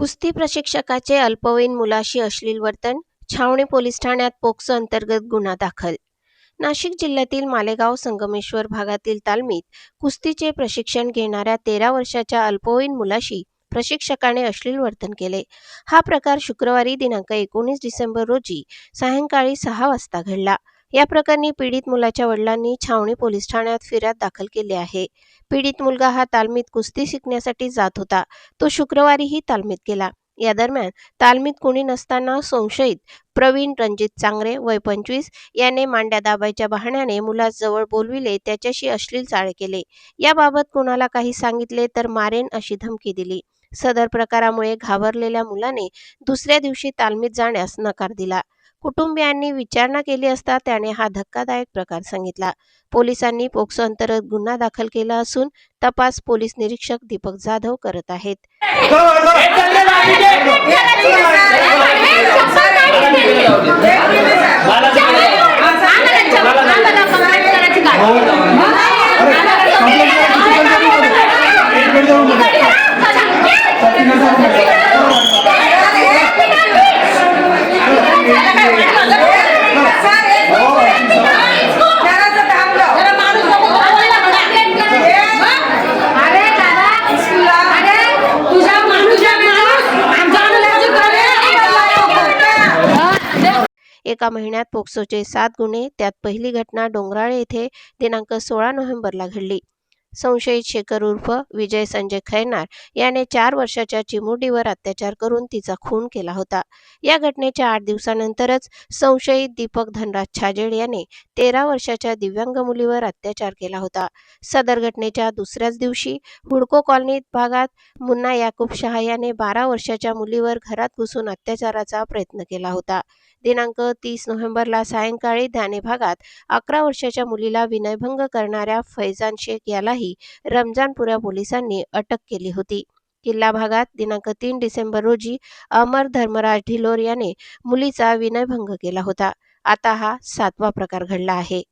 कुस्ती प्रशिक्षकाचे अल्पवयीन मुलाशी अश्लील वर्तन छावणी पोलीस ठाण्यात पोक्सो अंतर्गत गुन्हा दाखल. नाशिक जिल्ह्यातील मालेगाव संगमेश्वर भागातील तालमीत कुस्तीचे प्रशिक्षण घेणाऱ्या तेरा वर्षाच्या अल्पवयीन मुलाशी प्रशिक्षकाने अश्लील वर्तन केले. हा प्रकार शुक्रवारी दिनांक एकोणीस डिसेंबर रोजी सायंकाळी सहा वाजता घडला. या प्रकरणी पीडित मुलाच्या वडिलांनी छावणी पोलीस ठाण्यात फिर्याद दाखल केली आहे. पीडित मुलगा हा तालमीत कुस्ती शिकण्यासाठी जात होता. तो शुक्रवारीही तालमीत गेला. या दरम्यान तालमीत कोणी नसताना संशयित प्रवीण रणजित चांगरे वय पंचवीस याने मांड्या दाबायच्या बहाण्याने मुलाजवळ बोलविले त्याच्याशी अश्लील चाळे केले. याबाबत कोणाला काही सांगितले तर मारेन अशी धमकी दिली. सदर प्रकारामुळे घाबरलेल्या मुलाने दुसऱ्या दिवशी तालमीत जाण्यास नकार दिला. कुटुंबियांनी विचारणा केली असता त्याने हा धक्कादायक प्रकार सांगितला. पोलिसांनी पोक्सो अंतर्गत गुन्हा दाखल केला असून तपास पोलीस निरीक्षक दीपक जाधव करत आहेत. एका महिन्यात पोक्सोचे सात गुन्हे त्यात पहिली घटना डोंगराळे येथे दिनांक सोळा नोव्हेंबरला घडली. संशयित शेखर उर्फ विजय संजय खैनार याने चार वर्षाच्या चिमुडीवर अत्याचार करून तिचा खून केला होता. या घटनेच्या आठ दिवसानंतरच संशयित दीपक धनराज छाजेड याने तेरा वर्षाच्या दिव्यांग मुलीवर अत्याचार केला होता. सदर घटनेच्या दुसऱ्याच दिवशी हुडको कॉलनीत भागात मुन्ना याकूब शहा याने बारा वर्षाच्या मुलीवर घरात घुसून अत्याचाराचा प्रयत्न केला होता. दिनांक तीस नोव्हेंबरला सायंकाळी ध्याने भागात अकरा वर्षाच्या मुलीला विनयभंग करणाऱ्या फैजान शेख यालाही रमजानपुरा पोलिसांनी अटक केली होती. किल्ला भागात दिनांक तीन डिसेंबर रोजी अमर धर्मराज ढिलोर याने मुलीचा विनयभंग केला होता. आता हा सातवा प्रकार घडला आहे.